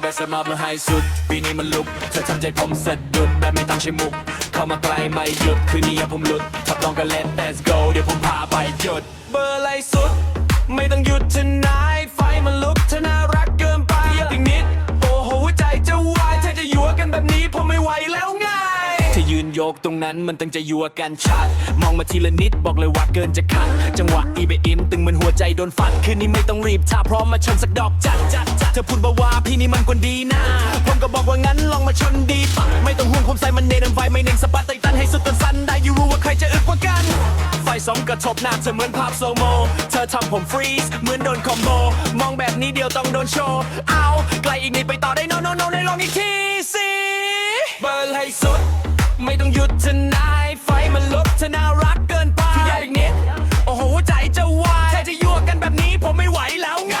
แบบสมาเพื่อให้สุด ปีนี้มันลุก เธอทำใจผมสะดุดแบบไม่ต้องใช้มุก เข้ามาใกล้ไม่หยุด คืนนี้อย่าผมหลุดถ้าต้องกันเล่น let's go เดี๋ยวผมพาไปหยุด เบอร์ไรสุด ไม่ต้องหยุดฉัน โยกตรงนั้นมันตั้งใจยัวกันชัด มองมาทีละนิดบอกเลยว่าเกินจะขัด จังหวะอีเบอิมตึงเหมือนหัวใจโดนฟันคืนนี้ไม่ต้องรีบถ้าพร้อมมาชนสักดอกจัดจัดจัดเธอพูดมาว่าพี่นี่มันคนดีนะผมก็บอกว่างั้นลองมาชนดีปะไม่ต้องห่วงผมใส่มันเนนไฟไม่เน่งสะบัดไตตันให้สุดตันสั้นได้อยู่รู้ว่าใครจะอึดกว่ากัน ไฟสองกระทบหน้าเธอเหมือนภาพโซโม เธอทำผมฟรีซเหมือนโดนคอมโบ มองแบบนี้เดียวต้องโดนโชว์ เอาไกลอีกนิดไปต่อได้ ไม่ต้องหยุด tonight ไฟมันลุกเธอน่ารักเกินไปอยากอีกนิดโอ้โหใจจะวายแค่จะยั่วกันแบบนี้ผมไม่ไหวแล้วไง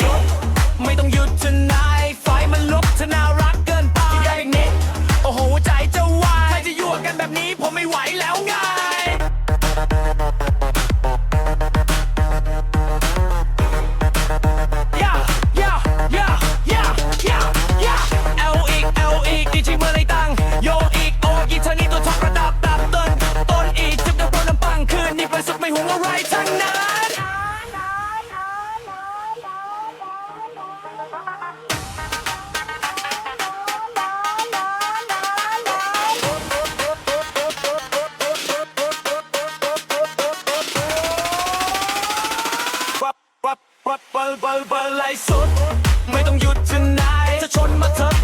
สุดไม่ต้องหยุด tonight ไฟมันลุกเธอน่ารักเกินไปอยากอีกนิดโอ้โหใจจะวายแค่จะยั่วกันแบบนี้ผมไม่ไหวแล้วไง Yeah, yeah, yeah, yeah, yeah, yeah. L อีก L อีกดีจริงเมื่อไร ทั้งนั้นวับวับวับเบลบลเบลไล่สุดไม่ต้องหยุด tonight จะชนมาเถิดผมรับ